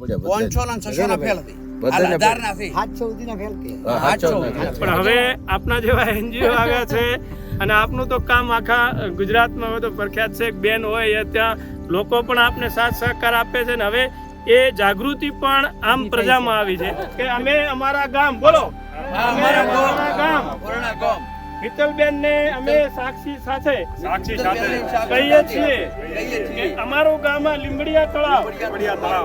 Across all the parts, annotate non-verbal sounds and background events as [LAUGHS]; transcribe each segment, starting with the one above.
પડ્યા ફેલ. પણ હવે આપના જેવા એનજીઓ [LAUGHS] આવ્યા છે અને આપનું તો કામ આખા ગુજરાતમાં હવે તો પ્રખ્યાત છે. બેન હોય એ ત્યાં લોકો પણ આપને સાથ સહકાર આપે છે ને હવે એ જાગૃતિ પણ આમ પ્રજામાં આવી છે કે અમે અમારા ગામ બોલો. અમે અમારા ગામ. ગામ. મિત્તલબેન ને અમે સાક્ષી સાથે સાક્ષી કહીએ છીએ કહીએ કે છીએ અમારું ગામમાં લીંબડિયા તળાવ.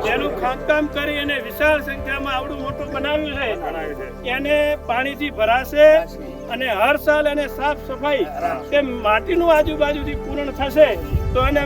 એનું ખાતકામ કરી અને વિશાળ સંખ્યામાં આવડું મોટું બનાવ્યું છે એને પાણીથી ભરાશે અને હર સાલ એને સાફ સફાઈ તે માટીનું આજુબાજુથી પૂર્ણ થશે તો એને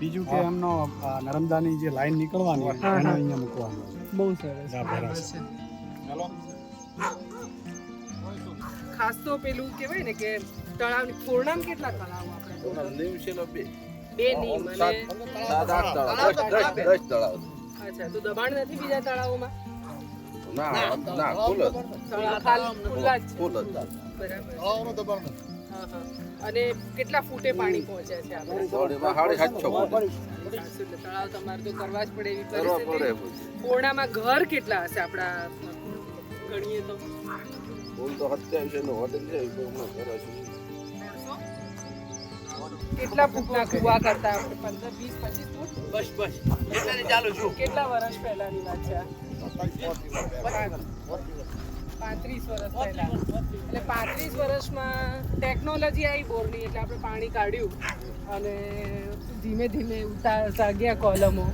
બીજું કે એમનો નર્મદાની જે લાઈન નીકળવાની એને અહીંયા મૂકવાનું. બહુ સરસ. ખાસ તો પેલું કહેવાય ને કે તળાવ ખોરણામ કેટલા તળાવ આપણે? નીમશેલો બે. બે નીમ મને સાત. આઠ તળાવ. દસ તળાવ. અચ્છા તો દબાણ નથી બીજા તળાવોમાં? ના ના. ફૂલ તળાવ ખાલી ખુલ્લા જ છે. ફૂલ જ બરાબર. હા, હા. અને કેટલા ફૂટે પાણી પહોંચે છે તળાવ તમારે તો કરવા જ પડે એવી પરિસ્થિતિ. કોરડામાં ઘર કેટલા હશે આપણા? ગણીએ તો. કેટલા ફૂટના કુવા કરતા પંદર વીસ પચીસ ફૂટ? બસ બસ. ચાલુ છું. કેટલા વર્ષ પહેલાની વાત છે? પાંત્રીસ વર્ષ પહેલા. એટલે પાંત્રીસ વર્ષમાં ટેકનોલોજી આવી બોરની એટલે આપણે પાણી કાઢ્યું અને ધીમે ધીમે ઉતારતા ગયા કોલમો.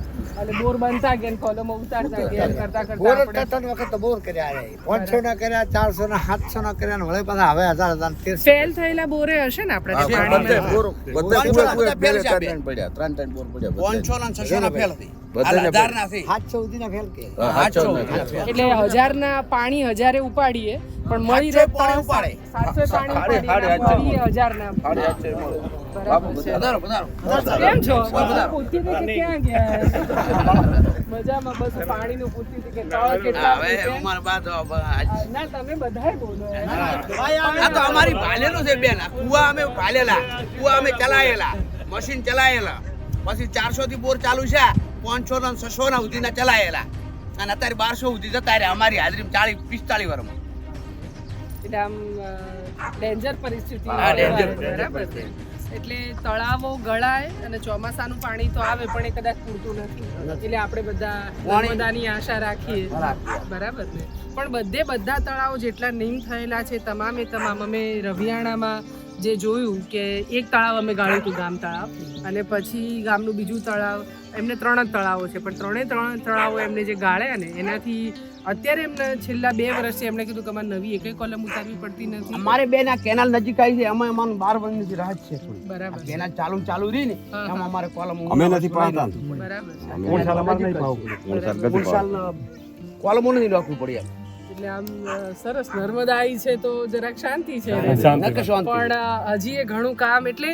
અને બોર બનતા ગયા કોલમો ઉતારતા ગયા કરતા કરતા બોર ત્રણ વખત તો બોર કર્યા પાંચસો ના કર્યા ચારસો ના સાતસો ના કર્યા ને વળે પાછા હવે હજાર હજાર ફેલ થયેલા બોરે હશે ને આપણે ત્રણ ત્રણ પડ્યા ત્રણ ત્રણ બોર પડ્યા. પાંચસો ના છસો ના ફેલ હતી. હજાર ના પાણી હજારે ઉપાડીએ પણ મળી રહે પાણી પાણી હાડે- હાડે ઉપાડીએ હાચો. મળીએ હજારના. સાડી આઠસો મળે. બરાબર છે. વધારો વધારો. કેમ છો? પૂછતી હતી ક્યાં ગયા? મજામાં બસ પાણીનું પૂછતી હતી કે તળ કેટલા હવે ફૂટે? બાદ ના તમે બધાય બોલો. આ તો અમારી ભાલેલું છે બેન. કુવા અમે ભાલેલા. કુવા અમે ચલાયેલા. મશીન ચલાયેલા. પછી ચારસો થી બોર ચાલુ છે. પાંચસો ના છસો ના સુધીના ચલાયેલા. અને અત્યારે બારસો સુધી જતા રહ્યા અમારી હાજરી ચાલીસ પિસ્તાળીસ વર્ષમાં એટલે આમ ડેન્જર પરિસ્થિતિ. એટલે તળાવો ગળાય અને ચોમાસાનું પાણી તો આવે પણ એ કદાચ પૂરતું નથી. એટલે આપણે બધા નર્મદાની આશા રાખીએ. બરાબર ને? પણ બધે બધા તળાવો જેટલા નીમ થયેલા છે તમામે તમામ. અમે રવિયાણામાં જે જોયું કે એક તળાવ અમે ગાળ્યું હતું ગામ તળાવ. અને પછી ગામનું બીજું તળાવ એમને ત્રણ જ તળાવો છે પણ ત્રણે ત્રણ તળાવો એમને જે ગાળ્યા ને એનાથી અત્યારે એમને છેલ્લા બે વર્ષથી એમને કીધું કે અમારે નવી એકેય કોલમ ઉતારવી પડતી નથી. અમારે બેન આ કેનાલ નજીક આવી છે એમાં અમારું બાર વર્ષની રાહત છે બરાબર. કેનાલ ચાલુ ચાલુ રહી ને એમાં અમારે કોલમ અમે નથી પાડતા બરાબર. કોલમો નથી રાખવું પડે એમ. એટલે આમ સરસ નર્મદા આવી છે તો જરાક શાંતિ છે. પણ હજી એ ઘણું કામ એટલે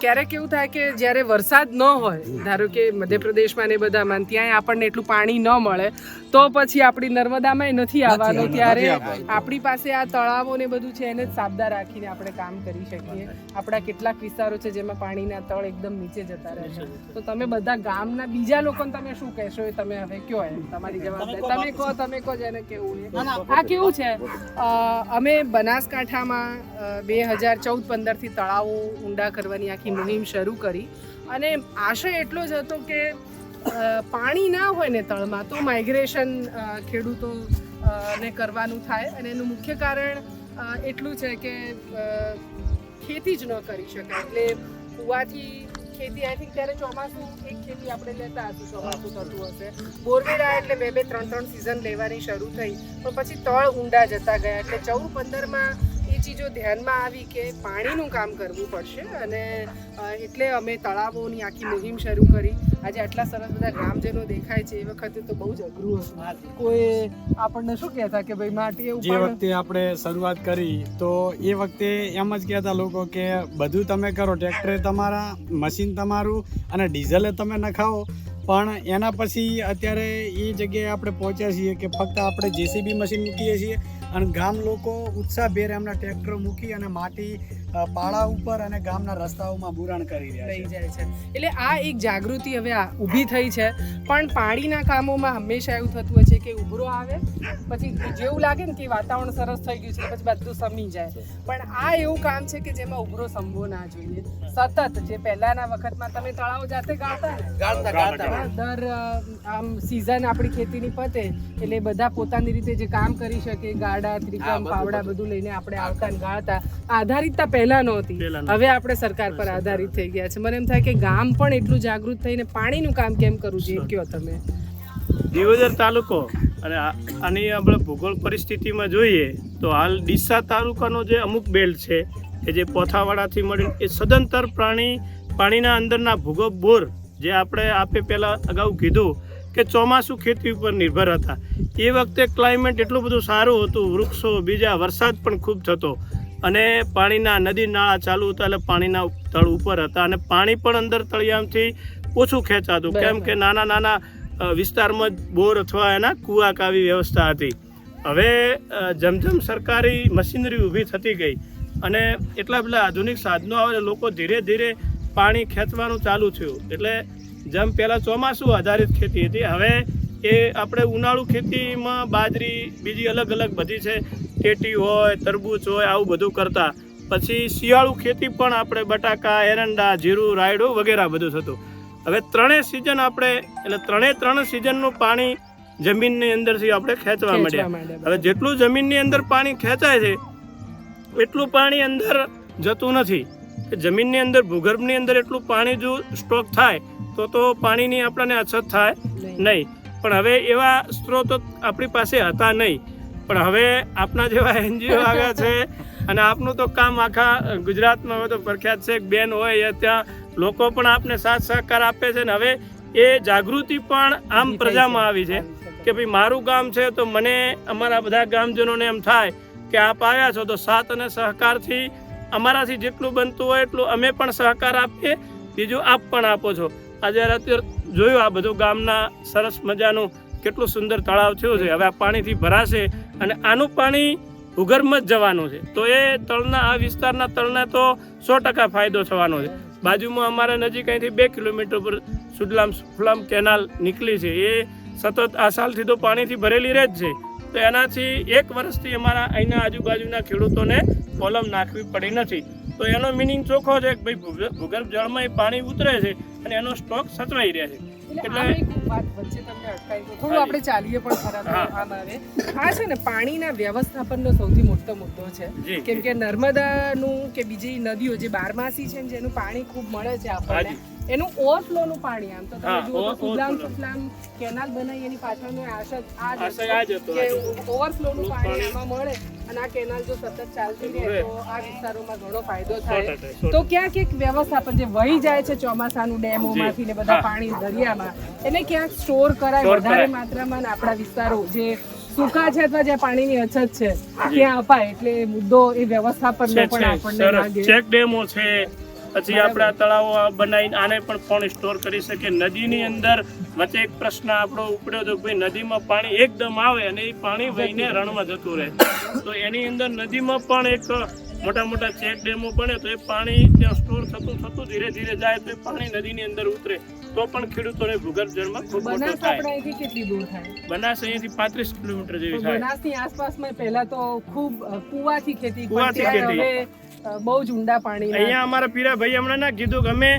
ક્યારેક એવું થાય કે જ્યારે વરસાદ ન હોય ધારો કે મધ્યપ્રદેશમાં ને બધામાં ત્યાં આપણને એટલું પાણી ન મળે તો પછી આપણી નર્મદામાં નથી આવવાનું. ત્યારે આપણી પાસે આ તળાવો ને બધું છે એને જ સાબદા રાખીને આપણે કામ કરી શકીએ. આપણા કેટલાક વિસ્તારો છે જેમાં પાણીના તળ એકદમ નીચે જતા રહે છે. તો તમે બધા ગામના બીજા લોકોને તમે શું કહેશો એ તમે હવે કયો એમ? તમારી જવાબદારી. તમે કહો તમે કહો જેને કેવું. આ કેવું છે? અમે બનાસકાંઠામાં બે હજાર ચૌદ પંદરથી તળાવો ઊંડા કરવાની આખી મુહિમ શરૂ કરી. અને આશય એટલો જ હતો કે પાણી ના હોય ને તળમાં તો માઇગ્રેશન ખેડૂતો ને કરવાનું થાય. અને એનું મુખ્ય કારણ એટલું છે કે ખેતી જ ન કરી શકાય. એટલે કુવાથી ખેતી આઈ થિંક ત્યારે ચોમાસું એક ખેતી આપણે લેતા હતું ચોમાસું થતું હશે. બોરવેરા એટલે બે બે ત્રણ ત્રણ સિઝન લેવાની શરૂ થઈ. પણ પછી તળ ઊંડા જતા ગયા. એટલે ચૌદ પંદરમાં એ ચીજો ધ્યાનમાં આવી કે પાણીનું કામ કરવું પડશે અને એટલે અમે તળાવોની આખી મુહિમ શરૂ કરી. આજે આટલા સરસ બધા ગ્રામજનો દેખાય છે એ વખતે તો બહુ જ અઘરું હતું. કોઈ આપણને શું કહેતા કે ભાઈ માટી એવું જે વખતે આપણે શરૂઆત કરી તો એ વખતે એમ જ કહેતા લોકો કે બધું તમે કરો ટ્રેક્ટરે તમારા મશીન તમારું અને ડીઝલે તમે નખાવો. પણ એના પછી અત્યારે એ જગ્યાએ આપણે પહોંચ્યા છીએ કે ફક્ત આપણે જેસીબી મશીન મૂકીએ છીએ. અને ગામ લોકો ઉત્સાહભેર એમના ટ્રેક્ટરો મૂકી અને માટી પાળા ઉપર અને ગામના રસ્તાઓમાં બુરાણ કરી રહ્યા જાય છે. એટલે આ એક જાગૃતિ હવે આ ઊભી થઈ છે. પણ પાણીના કામોમાં હંમેશા એવું થતું હોય છે કે ઉભરો આવે પછી જેવું લાગે ને કે વાતાવરણ સરસ થઈ ગયું છે પછી બધું સમી જાય. પણ આ એવું કામ છે કે જેમાં ઉભરો સંભવો ના જોઈએ. સતત જે પહેલાના વખતમાં તમે તળાવ જાતે ગાળતા ને? ગાળતા ગાળતા દર આમ સિઝન આપણી ખેતીની પતે એટલે બધા પોતાની રીતે જે કામ કરી શકે ગાડા ત્રિકામ પાવડા બધું. લઈને આપણે આવતા ગાળતા. આધારિતતા પહેલા પહેલા નહોતી. હવે આપણે સરકાર પર આધારિત થઈ ગયા છે. મને એમ થાય કે ગામ પણ એટલું જાગૃત થઈને પાણીનું કામ કેમ કરવું જોઈએ કયો તમે? દિવોદર તાલુકો અને આની આપણે ભૂગોળ પરિસ્થિતિમાં જોઈએ તો હાલ ડીસા તાલુકાનો જે અમુક બેલ્ટ છે કે જે પોથાવાડાથી મળીને એ સદંતર પ્રાણી પાણીના અંદરના ભૂગર્ભ બોર જે આપણે આપે પહેલાં અગાઉ કીધું કે ચોમાસું ખેતી ઉપર નિર્ભર હતા. એ વખતે ક્લાઇમેટ એટલું બધું સારું હતું વૃક્ષો બીજા વરસાદ પણ ખૂબ થતો. અને પાણીના નદી નાળા ચાલુ હતા એટલે પાણીના તળ ઉપર હતા અને પાણી પણ અંદર તળિયામથી ઓછું ખેંચાતું. કેમ કે નાના નાના વિસ્તારમાં જ બોર અથવા એના કૂવા કાવી વ્યવસ્થા હતી. હવે અ, જેમ જેમ સરકારી મશીનરી ઊભી થતી ગઈ અને એટલા બધા આધુનિક સાધનો આવે લોકો ધીરે ધીરે પાણી ખેંચવાનું ચાલુ થયું. એટલે જેમ પહેલાં ચોમાસું આધારિત ખેતી હતી હવે એ આપણે ઉનાળુ ખેતીમાં બાજરી બીજી અલગ અલગ બધી છે. ટેટી હોય તરબૂચ હોય આવું બધું કરતા. પછી શિયાળુ ખેતી પણ આપણે બટાકા એરંડા જીરું રાયડું વગેરે બધું થતું. હવે ત્રણેય સિઝન આપણે એટલે ત્રણેય ત્રણ સિઝનનું પાણી જમીનની અંદરથી આપણે ખેંચવા માંડ્યા. હવે જેટલું જમીનની અંદર પાણી ખેંચાય છે એટલું પાણી અંદર જતું નથી. કે જમીનની અંદર ભૂગર્ભની અંદર એટલું પાણી જો સ્ટોક થાય તો તો પાણીની આપણને અછત થાય નહીં. પણ હવે એવા સ્ત્રોતો આપણી પાસે હતા નહીં. પણ હવે આપના જેવા એનજીઓ આવ્યા છે અને આપનું તો કામ આખા ગુજરાતમાં હવે તો પ્રખ્યાત છે. બેન હોય ત્યાં લોકો પણ આપને સાથ સહકાર આપે છે ને હવે એ જાગૃતિ પણ આમ પ્રજામાં આવી છે. કે ભાઈ મારું ગામ છે તો મને અમારા બધા ગામજનોને એમ થાય કે આપ આવ્યા છો તો સાથ અને સહકારથી અમારાથી જેટલું બનતું હોય એટલું અમે પણ સહકાર આપીએ બીજું આપ પણ આપો છો. આજે અત્યારે જોયું આ બધું ગામના સરસ મજાનું કેટલું સુંદર તળાવ થયું છે, હવે આ પાણીથી ભરાશે અને આનું પાણી ભૂગર્ભમાં જ જવાનું છે. તો એ તળના, આ વિસ્તારના તળને તો સો ટકા ફાયદો થવાનો છે. બાજુમાં અમારા નજીક અહીંથી બે કિલોમીટર પર સુડલામ સુફલામ કેનાલ નીકળી છે. એ સતત આ સાલથી તો પાણીથી ભરેલી રહે જ છે. તો એનાથી એક વર્ષથી અમારા અહીંના આજુબાજુના ખેડૂતોને કોલમ નાખવી પડી નથી. તો એનો મિનિંગ ચોખ્ખો છે કે ભાઈ ભૂગ- ભૂગર્ભ જળમાં એ પાણી ઉતરે છે અને એનો સ્ટોક સચવાઈ રહે છે. એટલે આ વાત વચ્ચે તમને થોડું આપણે ચાલીએ પણ ખરા આ છે ને પાણીના વ્યવસ્થાપનનો સૌથી મોટો મુદ્દો છે. કેમ કે નર્મદાનું કે બીજી નદીઓ જે બારમાસી છે ને જેનું પાણી ખૂબ મળે છે આપણને. એનું ઓવરફ્લોનું પાણી આમ તો તમે જુઓ સુજલામ સુફલામ કેનાલ બનાવી એની પાછળનો આશા આ જ કે. ઓવરફ્લોનું પાણી. આમાં મળે અને આ કેનાલ જો સતત ચાલતી રહે. તો આ વિસ્તારોમાં ઘણો ફાયદો થાય. તો ક્યાંક એક વ્યવસ્થાપન જે વહી જાય છે ચોમાસાનું ડેમોમાંથી ને બધા પાણી દરિયામાં એને ક્યાંક સ્ટોર કરાય વધારે માત્રામાં ને આપણા વિસ્તારો જે સુકા છે અથવા જ્યાં પાણીની અછત છે ત્યાં અપાય. એટલે મુદ્દો એ વ્યવસ્થાપનનો પણ આપણને લાગે. ચેક ડેમો છે પછી આપણા તળાવો બનાવીને આને પણ પાણી સ્ટોર કરી શકે? નદીની અંદર વચ્ચે એક પ્રશ્ન આપણો ઉપડ્યો હતો ભાઈ નદીમાં પાણી એકદમ આવે અને એ પાણી વહીને રણમાં જતું રહે. તો એની અંદર નદીમાં પણ એક મોટા મોટા ચેક ડેમો બને તો એ પાણી ત્યાં સ્ટોર થતું થતું ધીરે ધીરે જાય તો એ પાણી નદીની અંદર ઉતરે. તો પણ ખેડૂતોને ભૂગર્ભ જળમાં ખૂબ મોટો થાય. બનાસ અહીંથી પાંત્રીસ કિલોમીટર જેવી થાય. બનાસની આસપાસમાં પહેલા તો ખૂબ કુવાથી ખેતી કુવાથી ખેતી. બહુ જ ઊંડા પાણી અહીંયા અમારા પીરા ભાઈ હમણાં ના કીધું કે અમે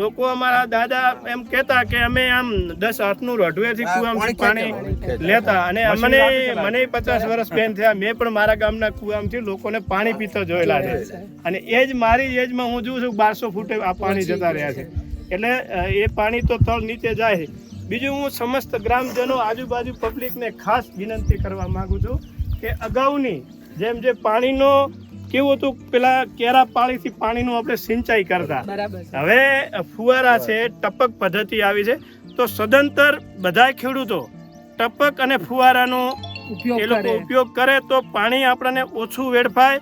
લોકો અમારા દાદા એમ કહેતા કે અમે આમ દસ હાથનું રઢવેથી કુવામાંથી પાણી લેતા. અને અમને મને પચાસ વર્ષ બેન થયા. મેં પણ મારા ગામના કુવામાંથી લોકોને પાણી પીતા જોયેલા છે. અને એ જ મારી એજમાં હું જોઉં છું બારસો ફૂટે આ પાણી જતા રહ્યા છે. એટલે એ પાણી તો તળ નીચે જાય બીજું હું સમસ્ત ગ્રામજનો આજુબાજુ પબ્લિકને ખાસ વિનંતી કરવા માંગુ છું કે અગાઉની જેમ જે પાણીનો કેવું હતું? પેલા કેરા પાણીથી પાણીનું આપણે સિંચાઈ કરતા. હવે ફુવારા છે ટપક પદ્ધતિ આવી છે. તો સદંતર બધાય ખેડૂતો ટપક અને ફુવારાનો એ લોકો ઉપયોગ કરે તો પાણી આપણને ઓછું વેડફાય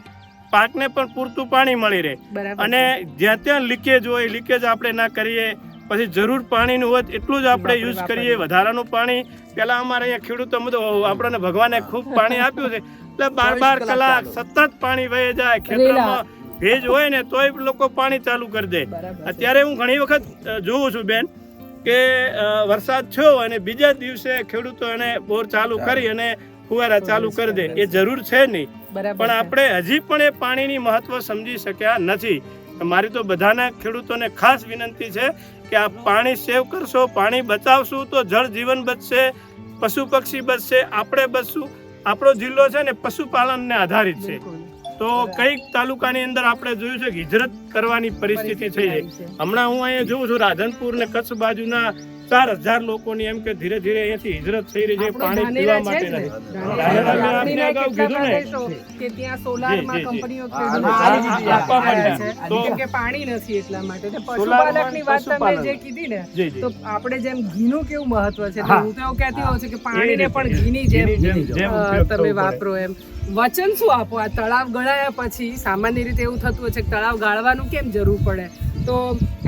પાકને પણ પૂરતું પાણી મળી રહે. અને જ્યાં ત્યાં લીકેજ હોય લીકેજ આપણે ના કરીએ પછી જરૂર પાણીનું હોત એટલું જ આપણે યુઝ કરીએ વધારાનું પાણી. પેલા અમારે અહીંયા ખેડૂતો બધો આપણને ભગવાને ખૂબ પાણી આપ્યું છે. એટલે બાર બાર કલાક સતત પાણી વહી જાય ખેતરમાં ભેજ હોય ને તોય લોકો પાણી ચાલુ કરી દે. અત્યારે હું ઘણી વખત જોઉં છું બેન કે વરસાદ થયો અને બીજા દિવસે ખેડૂતો એને બોર ચાલુ કરી અને ફુવારા ચાલુ કરી દે. એ જરૂર છે નહીં. પણ આપણે હજી પણ એ પાણીની મહત્વ સમજી શક્યા નથી. મારી તો બધાના ખેડૂતોને ખાસ વિનંતી છે કે આ પાણી સેવ કરશો પાણી બચાવશું તો જળ જીવન બચશે પશુ પક્ષી બચશે આપણે બચશું. આપણો જિલ્લો છે ને પશુપાલનને આધારિત છે. તો કંઈક તાલુકાની અંદર આપણે જોયું છે કે હિજરત કરવાની પરિસ્થિતિ થઈ છે. હમણાં હું અહીંયા જોઉં છું રાધનપુર ને કચ્છ બાજુના ચાર હજાર લોકોની એમ કે ધીરે ધીરે અહીંયાથી હિજરત થઈ રહી છે પાણી પીવા માટે ને. નથી. ધાનેરા ધાનેરા મેં લાકડીના આપને અગાઉ કીધું ને. કે ત્યાં સોલારમાં જી, જી, જી. કંપનીઓ હા, ખેડૂતો હા, ચાલી હા, દીધી આપવા રહ્યા તો- કે પાણી નથી એટલા માટે. તો પશુપાલકની વાત તમે જે કીધી ને જી જી. તો આપણે જેમ ઘીનું કેવું મહત્વ છે તો હું. તો એવું કહેતી હોઉં છું કે પાણી પાણીને પણ ઘીની જેમ તમે વાપરો એમ. વચન શું આપો? આ તળાવ ગળાયા પછી સામાન્ય રીતે એવું થતું હોય છે કે તળાવ ગાળવાનું કેમ જરૂર પડે? તો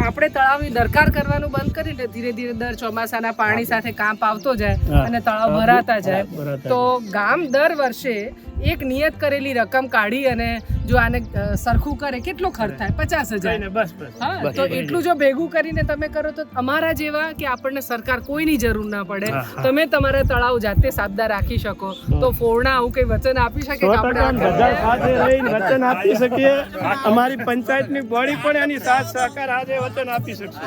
આપણે તળાવની દરકાર કરવાનું બંધ કરીને ધીરે ધીરે દર ચોમાસાના પાણી સાથે કાંપ આવતો જાય અને તળાવ ભરાતા જાય. તો ગામ દર વર્ષે એક નિયત કરેલી રકમ કાઢી અને જો આને સરખું કરે કેટલો ખર્ચ થાય? પચાસ હજાર. કઈને બસ બસ. હા તો એટલું જો ભેગું કરીને તમે કરો તો અમારા જેવા કે આપણને સરકાર કોઈની જરૂર ના પડે. તમે તમારા તળાવ જાતે સાબદા રાખી શકો. તો ફોરણા આવું કઈ વચન આપી શકે વચન આપી શકીએ. અમારી પંચાયતની બોડી પણ એની સાથ સહકાર આજે વચન આપી શકશે.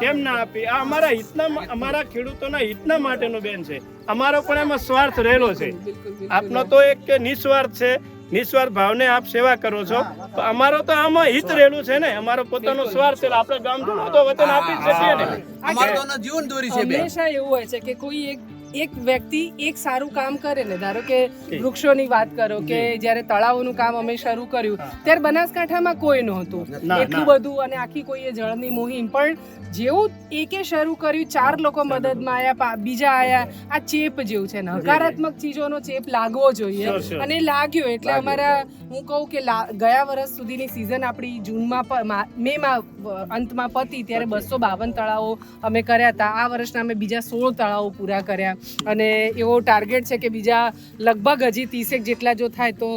કેમ ના આપી? આ અમારા હિતના અમારા ખેડૂતોના હિતના માટેનો બેન છે. અમારો પણ એમાં સ્વાર્થ રહેલો છે. આપનો તો એક કે નિસ્વાર્થ છે. નિસ્વાર્થ ભાવને આપ સેવા કરો છો. તો અમારો તો આમાં હિત રહેલું છે ને. અમારો પોતાનો સ્વાર્થ છે આપણે ગામ તો વચન આપી જ શકીએ ને. અમારે જીવન દોરી છે હંમેશા એવું હોય છે કે કોઈ એક એક વ્યક્તિ એક સારું કામ કરે ને ધારો કે વૃક્ષોની વાત કરો કે જ્યારે તળાવોનું કામ અમે શરૂ કર્યું ત્યારે બનાસકાંઠામાં કોઈ નહોતું. એટલું બધું અને આખી કોઈએ જળની મુહિમ. પણ જેવું એકે શરૂ કર્યું ચાર લોકો મદદમાં આયા બીજા આયા આ ચેપ જેવું છે નકારાત્મક ચીજોનો ચેપ લાગવો જોઈએ. અને લાગ્યો એટલે અમારા હું કહું કે ગયા વર્ષ સુધીની સિઝન આપણી જૂનમાં મેમાં અંતમાં પતી ત્યારે બસો બાવન તળાવો અમે કર્યા હતા. આ વર્ષના અમે બીજા સોળ તળાવો પૂરા કર્યા. અને એવો ટાર્ગેટ છે કે બીજા લગભગ હજી ત્રીસેક જેટલા જો થાય તો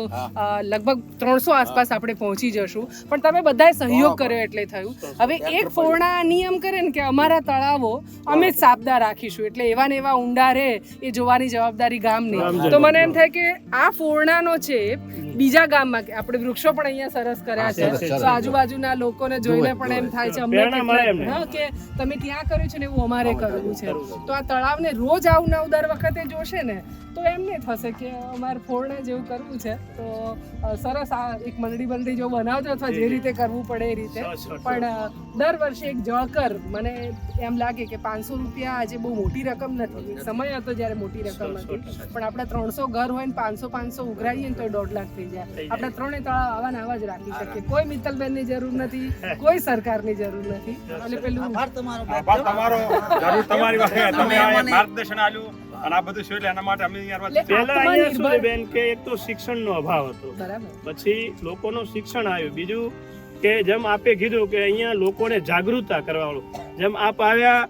લગભગ ત્રણસો આસપાસ આપણે પહોંચી જશું. પણ તમે બધાએ સહયોગ કર્યો એટલે થયું. હવે એક પૂર્ણા નિયમ કરે ને કે અમારા તળાવો અમે જ સાબદા રાખીશું. એટલે એવા ને એવા ઊંડા રહે એ જોવાની જવાબદારી ગામની. તો મને એમ થાય કે આ ફોરણાનો છે બીજા ગામમાં કે આપણે વૃક્ષો પણ અહીંયા સરસ કર્યા છે. તો આજુબાજુના લોકોને જોઈને પણ એમ થાય છે અમને કે તમે ત્યાં કર્યું છે ને એવું અમારે કરવું છે. તો આ તળાવને રોજ આવું નવ દર વખતે જોશે ને તો એમ નહીં થશે કે અમારે ફોરણા જેવું કરવું છે. તો સરસ આ એક મંડળી બંડળી જો બનાવજો અથવા જે રીતે કરવું પડે એ રીતે. પણ દર વર્ષે એક જળકર મને એમ લાગે કે પાંચસો રૂપિયા આજે બહુ મોટી રકમ નથી. સમય હતો જ્યારે મોટી રકમ હતી. પણ આપણે ત્રણસો ઘર હોય ને પાંચસો પાંચસો ઉઘરાઈએ ને તો દોઢ લાખ થઈ જાય. આપણે ત્રણે તળાવ આવા ને આવા જ રાખી શકીએ. કોઈ મિત્તલબેનની જરૂર નથી કોઈ સરકારની જરૂર નથી. એટલે પેલું તમારો. તમારો. તમારી તમે આ માર્ગદર્શન આપ્યું. અને આ બધું શું એટલે એના માટે અમે અહીંયા પહેલા અહીંયા શું છે બેન કે એક તો શિક્ષણનો અભાવ હતો. પછી લોકોનું શિક્ષણ આવ્યું. બીજું કે જેમ આપે કીધું કે અહીંયા લોકોને જાગૃતતા કરવાનું જેમ આપ આવ્યા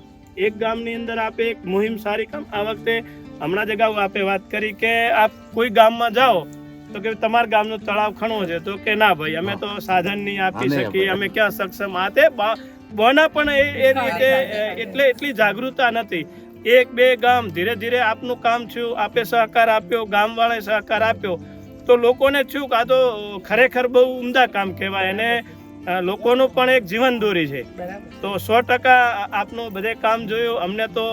એક ગામની અંદર આપે એક મુહિમ સારી કામ. આ વખતે હમણાં જ અગાઉ આપે વાત કરી કે આપ કોઈ ગામમાં જાઓ તો કે તમારા ગામનો તળાવ ખણવો છે. તો કે ના ભાઈ અમે તો સાધન નહીં આપી શકીએ અમે ક્યાં સક્ષમ? આ તે બના પણ એ એ રીતે એટલે એટલી જાગૃતતા નથી. એક બે ગામ ધીરે ધીરે આપનું કામ થયું આપે સહકાર આપ્યો ગામવાળાએ સહકાર આપ્યો. તો લોકોને થયું કે આ તો ખરેખર બહુ ઉમદા કામ કહેવાય અને લોકોનું પણ એક જીવન દોરી છે. તો સો ટકા આપનું બધે કામ જોયું. અમને તો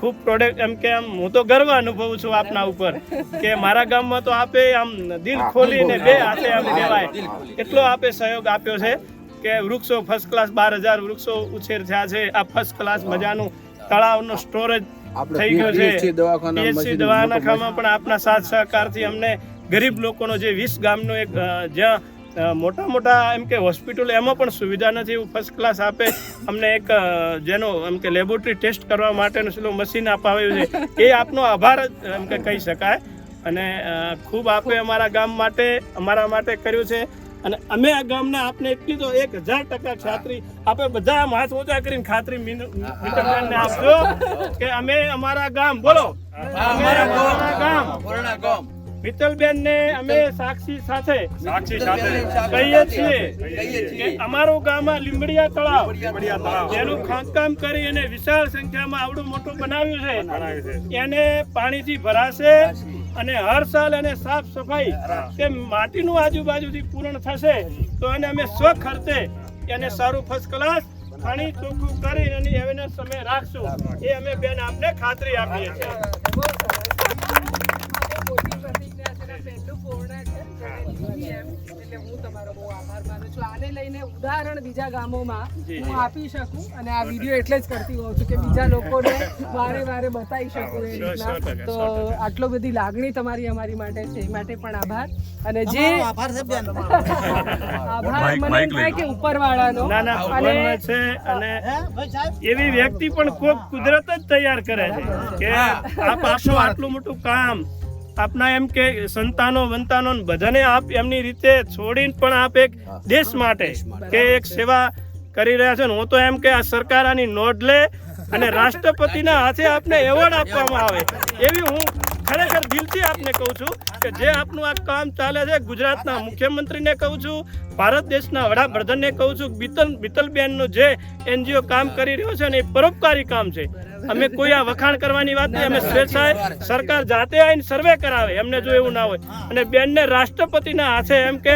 ખૂબ પ્રોડક્ટ એમ કે આમ હું તો ગર્વ અનુભવું છું આપના ઉપર કે મારા ગામમાં તો આપે આમ દિલ ખોલીને બે હાથે આમ કહેવાય. એટલો આપે સહયોગ આપ્યો છે કે વૃક્ષો ફર્સ્ટ ક્લાસ બાર હજાર વૃક્ષો ઉછેર થયા છે. આ ફર્સ્ટ ક્લાસ મજાનું તળાવનો સ્ટોરેજ થઈ ગયો છે. પીએચસી દવાખાનામાં પણ આપના સાથ સહકારથી અમને ગરીબ લોકોનો જે વીસ ગામનો એક જ્યાં મોટા મોટા એમ કે હોસ્પિટલ એમાં પણ સુવિધા નથી એવું ફર્સ્ટ ક્લાસ આપે. અમને એક જેનો એમ કે લેબોરેટરી ટેસ્ટ કરવા માટેનું પેલું મશીન અપાવ્યું છે. એ આપનો આભાર જ એમ કે કહી શકાય. અને ખૂબ આપે અમારા ગામ માટે અમારા માટે કર્યું છે. અને અમે આ ગામના આપને એટલી તો એક હજાર ટકા ખાતરી આપણે બધા આમ હાથ ઊંચા કરીને ખાતરી આપજો કે અમે અમારા ગામ બોલો. અમે અમારા ગામ. મિત્તલબેન ને અમે સાક્ષી સાથે સાક્ષી સાથે કહીએ છીએ કે અમારું ગામ આ લીંબડિયા તળાવ. જેનું ખાંતકામ કરી અને વિશાળ સંખ્યામાં આવડું મોટું બનાવ્યું છે. એને પાણીથી ભરાશે. અને હર સાલ એને સાફ સફાઈ કે માટીનું આજુબાજુથી પૂર્ણ થશે તો એને અમે સ્વ ખર્ચે એને સારું ફર્સ્ટ ક્લાસ ખાણી ચોખ્ખું કરી અને એવેનેસ અમે રાખશું એ અમે બેન આપને ખાતરી આપીએ છીએ. એટલે હું તમારો છું. આને લઈને ઉદાહરણ બીજા ગામોમાં હું આપી શકું અને આ વીડિયો એટલે જ કરતી હોઉં છું કે બીજા લોકોને વારે વારે બતાવી શકું એ રીતના. તો આટલો બધી લાગણી તમારી અમારી માટે છે એ માટે પણ આભાર. અને જે આભાર છે બેન. [LAUGHS] આભાર મને એમ થાય કે ઉપરવાળાનો. અને છે અને એવી વ્યક્તિ પણ કોક કુદરત જ તૈયાર કરે છે કે આ પાછો આટલું મોટું કામ આપના એમ કે સંતાનો વંતાનો બધાને આપ એમની રીતે છોડીને પણ આપ એક દેશ માટે કે એક સેવા કરી રહ્યા છો ને. હું તો એમ કે આ સરકાર આની નોંધ લે અને [LAUGHS] રાષ્ટ્રપતિના હાથે આપને એવોર્ડ આપવામાં આવે. એવી હું ખરેખર દિલથી આપને કહું છું કે જે આપનું આ કામ ચાલે છે ગુજરાતના મુખ્યમંત્રીને કહું છું ભારત દેશના વડાપ્રધાનને કહું છું બીતલ બીતલબેનનું જે એનજીઓ કામ કરી રહ્યો છે ને એ પરોપકારી કામ છે. અમે કોઈ આ વખાણ કરવાની વાત નહીં. અમે સ્વેચ્છાએ સરકાર જાતે આવીને સર્વે કરાવે એમને જો એવું ના હોય. અને બેનને રાષ્ટ્રપતિના હાથે એમ કે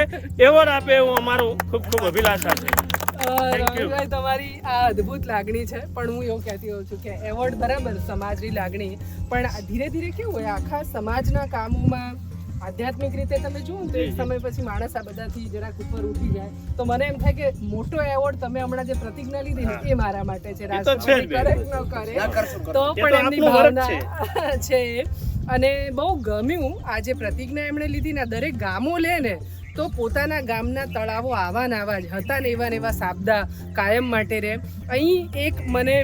એવોર્ડ આપે એવું અમારું ખૂબ ખૂબ અભિલાષા છે. રવિભાઈ તમારી આ અદ્ભુત લાગણી છે પણ હું એવું કહેતી હોઉં છું કે એવોર્ડ બરાબર સમાજની લાગણી. પણ આ ધીરે ધીરે કેવું હોય આખા સમાજના કામોમાં આધ્યાત્મિક રીતે તમે જુઓ તો એક સમય પછી માણસ આ બધાથી જરાક ઉપર ઉઠી જાય. તો મને એમ થાય કે મોટો એવોર્ડ તમે હમણાં જે પ્રતિજ્ઞા લીધી ને એ મારા માટે છે. રાષ્ટ્રપતિ કરે ન. કરે. તો પણ એમની ભાવના [LAUGHS] છે. અને બહુ ગમ્યું આ જે પ્રતિજ્ઞા એમણે લીધી ને દરેક ગામો લે ને તો પોતાના ગામના તળાવો આવા ને આવા જ હતા ને એવા ને એવા સાબદા કાયમ માટે રહે. અહીં એક મને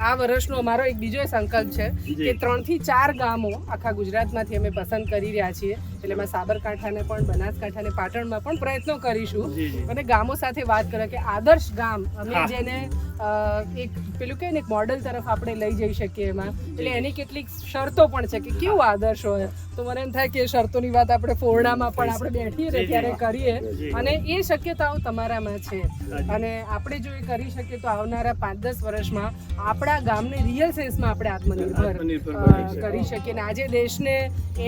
આ વર્ષનો અમારો એક બીજો સંકલ્પ છે કે ત્રણથી ચાર ગામો આખા ગુજરાતમાંથી અમે પસંદ કરી રહ્યા છીએ. એટલે અમે સાબરકાંઠાને પણ બનાસકાંઠાને પાટણમાં પણ પ્રયત્નો કરીશું. અને ગામો સાથે વાત કરે કે આદર્શ ગામ અમે જેને એક પેલું કહે ને એક મોડેલ તરફ આપણે લઈ જઈ શકીએ એમાં. એટલે એની કેટલીક શરતો પણ છે કે કેવું આદર્શ હોય. તો મને એમ થાય કે શરતોની વાત આપણે ફોરડામાં પણ આપણે બેઠીએ ને. ત્યારે કરીએ. અને એ શક્યતાઓ તમારામાં છે. અને આપણે જો એ કરી શકીએ તો આવનારા પાંચ દસ વર્ષમાં આપણા ગામને રિયલ સેન્સમાં આપણે આત્મનિર્ભર. કરી શકીએ. અને આજે દેશને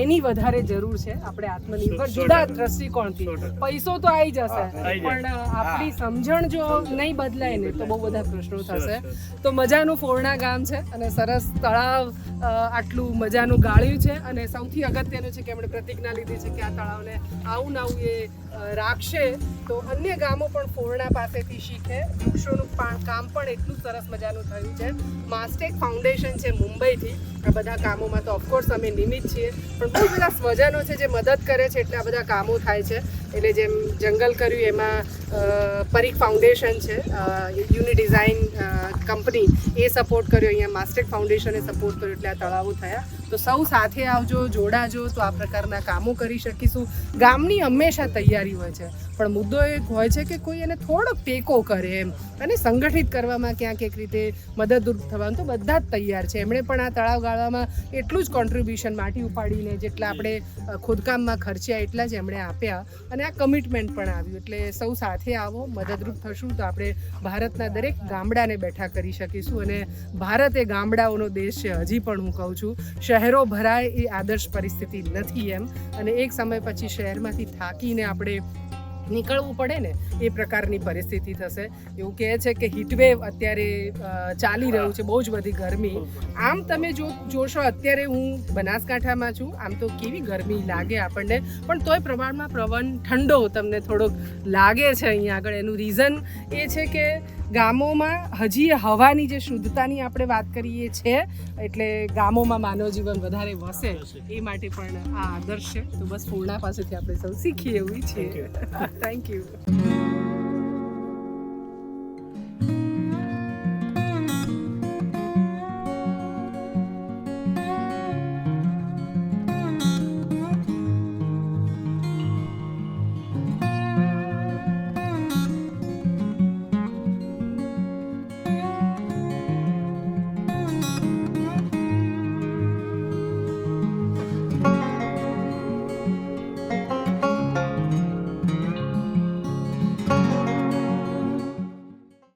એની વધારે જરૂર છે. આપણે આત્મનિર્ભર જુદા દ્રષ્ટિકોણથી. પૈસો તો આવી જશે પણ આપણી સમજણ જો નહીં બદલાય ને તો બહુ બધા પ્રશ્નો થશે. તો મજાનું ફોરણા ગામ છે અને સરસ તળાવ આટલું મજાનું ગાળ્યું છે. અને સૌથી અગત્યનું છે કે એમણે પ્રતિજ્ઞા લીધી છે કે આ તળાવને આવું ને આવું એ રાખશે. તો અન્ય ગામો પણ ફોરણા પાસેથી શીખે. વૃક્ષોનું કામ પણ એટલું સરસ મજાનું થયું છે. માસ્ટેક ફાઉન્ડેશન છે મુંબઈથી. આ બધા કામોમાં તો ઓફકોર્સ અમે નિમિત્ત છીએ. પણ બહુ બધા સ્વજનો છે જે મદદ કરે છે એટલે આ બધા કામો થાય છે. એટલે જેમ જંગલ કર્યું, એમાં પરીખ ફાઉન્ડેશન છે યુની ડિઝાઇન કંપની એ સપોર્ટ કર્યો, અહીંયા માસ્ટેક ફાઉન્ડેશને સપોર્ટ કર્યો, એટલે આ તળાવો થયા. તો સૌ સાથે આવજો, જોડાજો, તો આ પ્રકારના કામો કરી શકીશું. ગામની હંમેશા તૈયારી હોય છે. પણ મુદ્દો એ હોય છે કે કોઈ એને થોડો ટેકો કરે એમ. અને સંગઠિત કરવામાં ક્યાંક એક રીતે મદદરૂપ થવાનું તો બધા જ તૈયાર છે. એમણે પણ આ તળાવ ગાળવામાં એટલું જ કોન્ટ્રીબ્યુશન માટી ઉપાડીને જેટલા આપણે ખોદકામમાં ખર્ચ્યા એટલા જ એમણે આપ્યા. અને આ કમિટમેન્ટ પણ આવ્યું. એટલે સૌ સાથે આવો, મદદરૂપ થશું તો આપણે ભારતના દરેક ગામડાને બેઠા કરી શકીશું અને ભારત એ ગામડાઓનો દેશ છે હજી પણ હું કહું છું. શહેરો ભરાય એ આદર્શ પરિસ્થિતિ નથી એમ. અને એક સમય પછી શહેરમાંથી થાકીને આપણે નીકળવું પડે ને, એ પ્રકારની પરિસ્થિતિ થશે. એવું કહે છે કે હીટવેવ અત્યારે ચાલી રહ્યું છે, બહુ જ બધી ગરમી. આમ તમે જો, જોશો, અત્યારે હું બનાસકાંઠામાં છું, આમ તો કેવી ગરમી લાગે આપણને. પણ તોય પ્રમાણમાં પ્રવન ઠંડો તમને થોડોક લાગે છે અહીંયા આગળ. એનું રીઝન એ છે કે ગામોમાં હજી હવાની જે શુદ્ધતાની આપણે વાત કરીએ છીએ એટલે ગામોમાં માનવ જીવન વધારે વસે એ માટે પણ આ આદર્શ છે. તો બસ પૂર્ણા પાસેથી આપણે સૌ શીખીએ એવું છે થેન્ક યુ